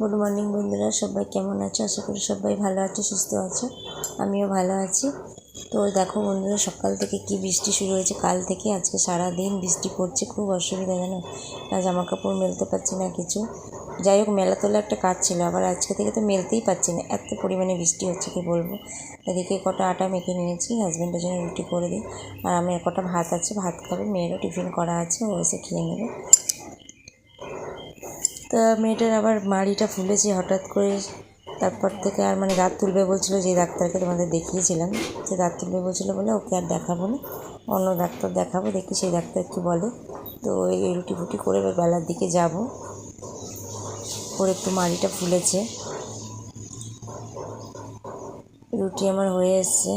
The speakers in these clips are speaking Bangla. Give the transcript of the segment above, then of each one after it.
গুড মর্নিং বন্ধুরা, সবাই কেমন আছো? আশা করি সবাই ভালো আছো, সুস্থ আছো। আমিও ভালো আছি। তো দেখো বন্ধুরা, সকাল থেকে কি বৃষ্টি শুরু হয়েছে? কাল থেকে আজকে সারা দিন বৃষ্টি পড়ছে, খুব অসুবিধা জানো? না জামা কাপড় মেলতে পারছি না কিছু। যাই হোক, মেলা তোলা একটা কাজ ছিল, আবার আজকে থেকে তো মেলতেই পারছি না। এত পরিমাণে বৃষ্টি হচ্ছে, কি বলব? এদিকে কটা আটা মেখে নিয়েছি হাজব্যান্ডের জন্য রুটি করে দিই। আর আমি কটা ভাত আছে, ভাত খাবে, মেয়েরও টিফিন করা আছে, ও এসে খেয়ে নেবে। তা মেয়েটার আবার মাড়িটা ফুলেছে হঠাৎ করে। তারপর থেকে আর মানে দাঁত তুলবে বলছিল, যে ডাক্তারকে তোমাদের দেখিয়েছিলাম। সে দাঁত তুলবে বলছিলো বলে ওকে আর দেখাবো না। অন্য ডাক্তার দেখাবো, দেখি সেই ডাক্তার কী বলে। তো এই রুটি ফুটি করে বেলার দিকে যাব। ওর একটু মাড়িটা ফুলেছে। রুটি আমার হয়ে এসছে।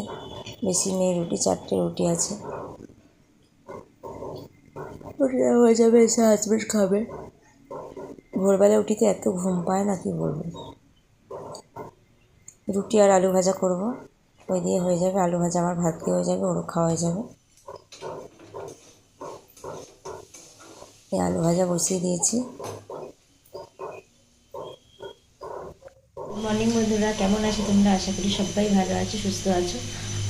বেশি নেই রুটি, চারটে রুটি আছে। রুটিটা হয়ে যাবে, এসে হাজবেন্ড খাবে। ভোরবেলা উঠিতে এত ঘুম পায় না, কি বলব? রুটি আর আলু ভাজা করব। ওই দিয়ে হয়ে যাবে, আলু ভাজা আমার ভাত দিয়ে হয়ে যাবে, ওরও খাওয়া হয়ে যাবে। এই আলু ভাজা বসিয়ে দিয়েছি। মর্নিং বন্ধুরা, কেমন আছো তোমরা? আশা করি সবাই ভালো আছো, সুস্থ আছো।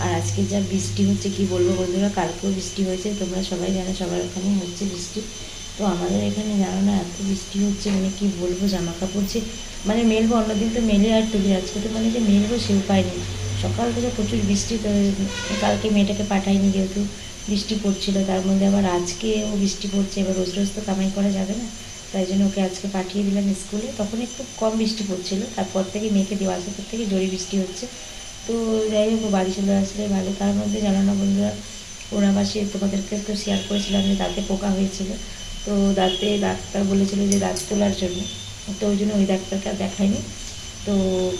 আর আজকে যা বৃষ্টি হচ্ছে, কি বলব বন্ধুরা? কালকেও বৃষ্টি হয়েছে, তোমরা সবাই জানো সবার ওখানে হচ্ছে বৃষ্টি। তো আমাদের এখানে জানো না, এত বৃষ্টি হচ্ছে মানে কি বলব জামা কাপড় যে মানে মেলবো, অন্যদিন তো মেলে আর তুলি, আজকে তো মানে যে মেলবো সে উপায় নেই সকাল থেকে প্রচুর বৃষ্টি, তো কালকে মেয়েটাকে পাঠাইনি যেহেতু, বৃষ্টি পড়ছিল, তার মধ্যে আবার আজকেও বৃষ্টি পড়ছে, এবার রোজ রোজ তো কামাই করা যাবে না, তাই জন্য ওকে আজকে পাঠিয়ে দিলাম স্কুলে, তখন একটু কম বৃষ্টি পড়ছিল, তারপর থেকে মেয়েকে দেওয়া আসার পর থেকে জোরে বৃষ্টি হচ্ছে। তো যাই হোক বাড়ি চলে আসলে ভালো, তার মধ্যে জানো না বন্ধুরা, ওনাবাসী তোমাদেরকে তো শেয়ার করেছিলাম যে দাঁতে পোকা হয়েছিল তো দাঁতে ডাক্তার বলেছিল যে দাঁত তোলার জন্য। তো ওই জন্য ওই ডাক্তারকে দেখাইনি। তো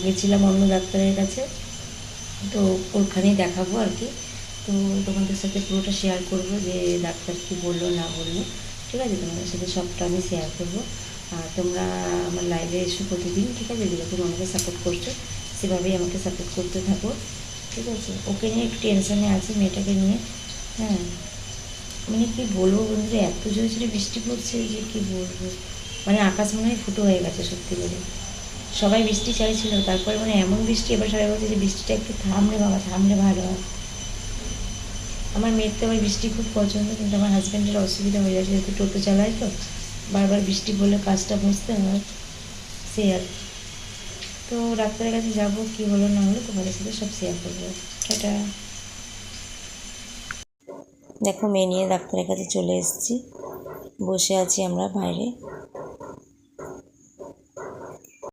গেছিলাম অন্য ডাক্তারের কাছে। তো ওখানেই দেখাবো আর কি। তো তোমাদের সাথে পুরোটা শেয়ার করব যে ডাক্তার কী বলল, না বলল। ঠিক আছে? তোমাদের সাথে সবটা আমি শেয়ার করব। আর তোমরা আমার লাইভে এসো প্রতিদিন, ঠিক আছে? যেরকম আমাকে সাপোর্ট করছ, সেভাবেই আমাকে সাপোর্ট করতে থাকো। ঠিক আছে? ওকে নিয়ে একটু টেনশনে আছে, মেয়েটাকে নিয়ে। হ্যাঁ? মানে কি বলব বন্ধুরা এত জোরে জোরে বৃষ্টি পড়ছে যে কি বলব? মানে আকাশ মনে হয় ফুটো হয়ে গেছে সত্যি করে। সবাই বৃষ্টি চাইছিল, তারপরে মানে এমন বৃষ্টি, এবার সবাই বলছে যে বৃষ্টিটা একটু থামলে বাবা থামলে ভালো। হয় আমার মেয়ের তো আবার বৃষ্টি খুব পছন্দ, কিন্তু আমার হাজব্যান্ডের অসুবিধা হয়ে যাচ্ছে যেহেতু টোটো চালায় তো, বারবার বৃষ্টি পড়লে কাজটা বুঝতে হয় সে আর তো ডাক্তারের কাছে যাব, কী হলো না হলো তোমাদের সাথে সব শেয়ার করব। এটা দেখো মেয়ে নিয়ে ডাক্তারের কাছে চলে এসেছি। বসে আছি আমরা বাইরে।